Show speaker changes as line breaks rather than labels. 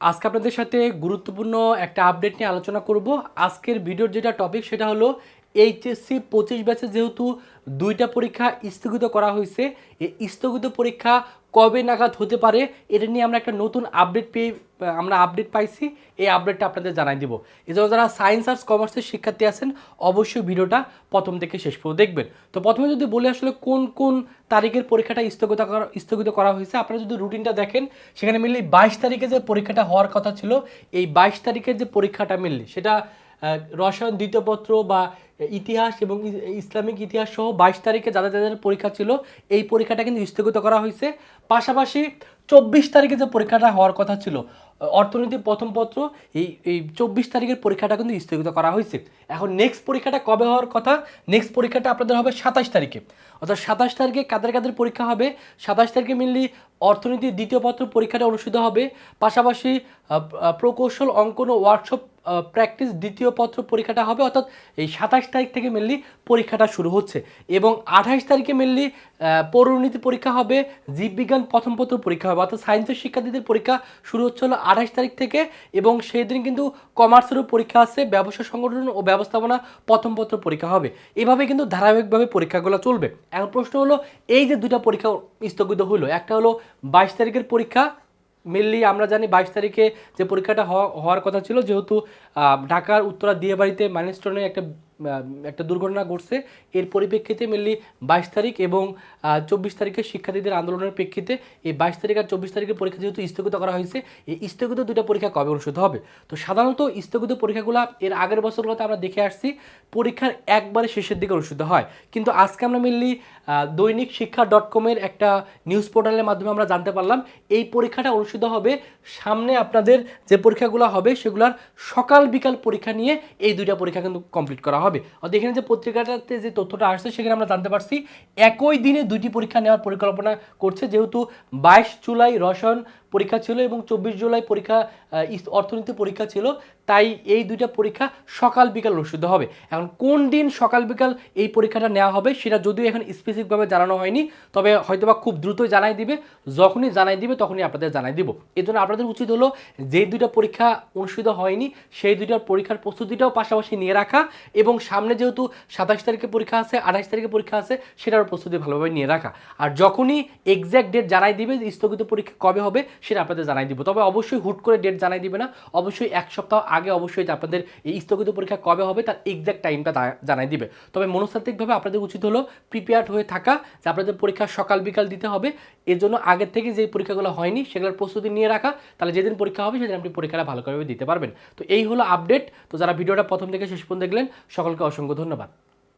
আজকে আপনাদের সাথে গুরুত্বপূর্ণ একটা আপডেট নিয়ে আলোচনা করব। আজকের ভিডিওর যেটা টপিক সেটা হলো এইচএসসি পঁচিশ ব্যাচে যেহেতু দুইটা পরীক্ষা স্থগিত করা হয়েছে, এই স্থগিত পরীক্ষা কবে নাগাদ হতে পারে, এটা নিয়ে আমরা একটা নতুন আপডেট পেয়ে আমরা আপডেট পাইছি। এই আপডেটটা আপনাদের জানাই দিব। এজন্য যারা সায়েন্স আর্টস কমার্সের শিক্ষার্থী আছেন, অবশ্যই ভিডিওটা প্রথম থেকে শেষ পর্যন্ত দেখবেন। তো প্রথমে যদি বলি আসলে কোন কোন তারিখের পরীক্ষাটা স্থগিত করা স্থগিত করা হয়েছে, আপনারা যদি রুটিনটা দেখেন, সেখানে মিললি বাইশ তারিখে যে পরীক্ষাটা হওয়ার কথা ছিল, এই বাইশ তারিখের যে পরীক্ষাটা মিললি সেটা রসায়ন, দ্বিতীয় পত্র বা ইতিহাস এবং ইসলামিক ইতিহাস সহ বাইশ তারিখে যাদের যাদের পরীক্ষা ছিল, এই পরীক্ষাটা কিন্তু স্থগিত করা হয়েছে। পাশাপাশি চব্বিশ তারিখে যে পরীক্ষাটা হওয়ার কথা ছিল অর্থনীতি প্রথম পত্র, এই এই চব্বিশ তারিখের পরীক্ষাটা কিন্তু স্থগিত করা হয়েছে। এখন নেক্সট পরীক্ষাটা কবে হওয়ার কথা? নেক্সট পরীক্ষাটা আপনাদের হবে সাতাশ তারিখে। অর্থাৎ সাতাশ তারিখে কাদের কাদের পরীক্ষা হবে? সাতাশ তারিখে মেনলি অর্থনীতির দ্বিতীয় পত্র পরীক্ষাটা অনুষ্ঠিত হবে। পাশাপাশি প্রকৌশল অঙ্কন ওয়ার্কশপ প্র্যাকটিস দ্বিতীয় পত্র পরীক্ষাটা হবে, অর্থাৎ এই সাতাশ তারিখ থেকে মেনলি পরীক্ষাটা শুরু হচ্ছে। এবং আঠাশ তারিখে মেনলি পৌরনীতি পরীক্ষা হবে, জীববিজ্ঞান প্রথম পত্র পরীক্ষা হবে, অর্থাৎ সায়েন্সের শিক্ষার্থীদের পরীক্ষা শুরু হচ্ছে হলো আঠাশ তারিখ থেকে। এবং সেই দিন কিন্তু কমার্সেরও পরীক্ষা আছে, ব্যবসা সংগঠন ও ব্যবস্থাপনা প্রথম পত্র পরীক্ষা হবে। এভাবে কিন্তু ধারাবাহিকভাবে পরীক্ষাগুলো চলবে। এখন প্রশ্ন হলো, এই যে দুটা পরীক্ষা স্থগিত হলো একটা হলো বাইশ তারিখের পরীক্ষা মেনলি আমরা জানি বাইশ তারিখে যে পরীক্ষাটা হওয়া- হওয়ার কথা ছিল, যেহেতু ঢাকার উত্তরা দিয়ে দিয়াবাড়িতে মাইলস্টোনে একটা একটা দুর্ঘটনা ঘটছে। এর পরিপ্রেক্ষিতে মেনলি বাইশ তারিখ এবং চব্বিশ তারিখে শিক্ষার্থীদের আন্দোলনের প্রেক্ষিতে এই বাইশ তারিখ আর চব্বিশ তারিখের পরীক্ষা যেহেতু স্থগিত করা হয়েছে, এই স্থগিত দুটো পরীক্ষা কবে অনুষ্ঠিত হবে? তো সাধারণত স্থগিত পরীক্ষাগুলো এর আগের বছরগুলোতে আমরা দেখে আসছি, পরীক্ষার একবারে শেষের দিকে অনুষ্ঠিত হয়। কিন্তু আজকে আমরা মেনলি দৈনিক শিক্ষা ডট কমের একটা নিউজ পোর্টালের মাধ্যমে আমরা জানতে পারলাম, এই পরীক্ষাটা অনুষ্ঠিত হবে সামনে আপনাদের যে পরীক্ষাগুলো হবে সেগুলোর সকাল বিকাল পরীক্ষা নিয়ে এই দুইটা পরীক্ষা কিন্তু কমপ্লিট করা হবে। অর্থাৎ এখানে যে পত্রিকাটাতে যে তথ্যটা আসছে, সেখানে আমরা জানতে পারছি একই দিনে দুইটি পরীক্ষা নেওয়ার পরিকল্পনা করছে। যেহেতু বাইশ জুলাই রসায়ন পরীক্ষা ছিল এবং চব্বিশ জুলাই পরীক্ষা অর্থনীতি পরীক্ষা ছিল, তাই এই দুইটা পরীক্ষা সকাল বিকাল অনুষ্ঠিত হবে। এখন কোন দিন সকাল বিকাল এই পরীক্ষাটা নেওয়া হবে সেটা যদিও এখন স্পেসিফিকভাবে জানানো হয়নি, তবে হয়তোবা খুব দ্রুতই জানাই দিবে। যখনই জানাই দিবে, তখনই আপনাদের জানাই দিব। এই জন্য আপনাদের উচিত হলো যে দুইটা পরীক্ষা অনুষ্ঠিত হয়নি, সেই দুইটার পরীক্ষার প্রস্তুতিটাও পাশাপাশি নিয়ে রাখা এবং সামনে যেহেতু সাতাশ তারিখে পরীক্ষা আছে, আঠাশ তারিখে পরীক্ষা আছে সেটার প্রস্তুতি ভালোভাবে নিয়ে রাখা। আর যখনই এক্স্যাক্ট ডেট জানাই দিবে স্থগিত পরীক্ষা কবে হবে সেটা আপনাদের জানাই দিব। তবে অবশ্যই হুট করে ডেট জানাই দিবে না। অবশ্যই এক সপ্তাহ আগে অবশ্যই আপনাদের এই স্থগিত পরীক্ষা কবে হবে তার এক্স্যাক্ট টাইমটা জানাই দিবে। তবে মনস্তাত্ত্বিকভাবে আপনাদের উচিত হলো প্রিপেয়ার্ড হয়ে থাকা, যে আপনাদের পরীক্ষা সকাল বিকাল দিতে হবে। এর জন্য আগের থেকে যে পরীক্ষাগুলো হয়নি সেগুলোর প্রস্তুতি নিয়ে রাখা। তাহলে যেদিন পরীক্ষা হবে সেদিন আপনি পরীক্ষাটা ভালোভাবে দিতে পারবেন। তো এই হলো আপডেট তো যারা ভিডিওটা প্রথম থেকে শেষ পর্যন্ত দেখলেন, সকলকে অসংখ্য ধন্যবাদ।